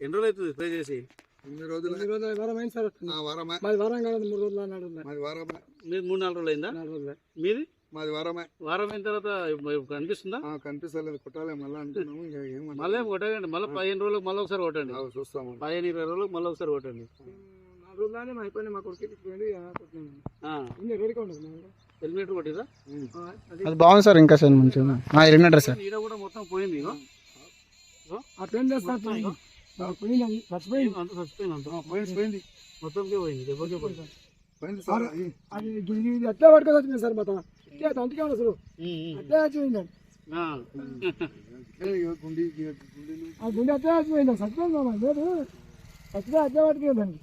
ఎన్ని రోజులు అవుతుంది స్ప్రే చేసి? ఇన్ని రోజులు. వారం అయింది సార్ ఆ వారమే. మాది వారం కాదు మూడు రోజులు అన్నాడు. మాది వారమే. మీరు మూడు నాలుగు రోజులు అయిందా నాలుగు రోజులు. మీది? మాది వారమే. వారం అయిన తర్వాత కనిపిస్తుందా? ఆ, కనిపిస్తలేదు. కొట్టాలి మళ్ళీ అంటున్నాము. మళ్ళీ కొట్టకండి. మళ్ళీ పదిహేను రోజులకు మళ్ళీ ఒకసారి కొట్టండి. చూస్తాము. పదిహేను ఇరవై రోజులకు మళ్ళీ ఒకసారి కొట్టండి. నాలుగు రోజులు మా అయిపోయినాయి మా కొడుకు ఆ, ఇంకా రెడీగా ఉండదు అది. బాగుంది సార్ ఇంకా సార్ మంచిగా. Eliminator sir. ఈడ కూడా మొత్తం పోయింది పెయిన్ చేస్తా పోయింది. అది చచ్చిపోయింది. అంత చచ్చిపోయింది అంత. పోయింది పోయింది మొత్తంకే పోయింది దెబ్బకే పోయింది. పోయింది సార్ అది. ఇది ఎట్లా పట్టుకొని వచ్చింది సార్ మొత్తం? ఇట్లా అంతకే ఉంది అసలు. అట్లే చచ్చిపోయింది. ఆ. గుండి అట్లే చచ్చిపోయింది చచ్చిపోయింది లేదు. చచ్చిపోయి అట్లే పట్టుకుంది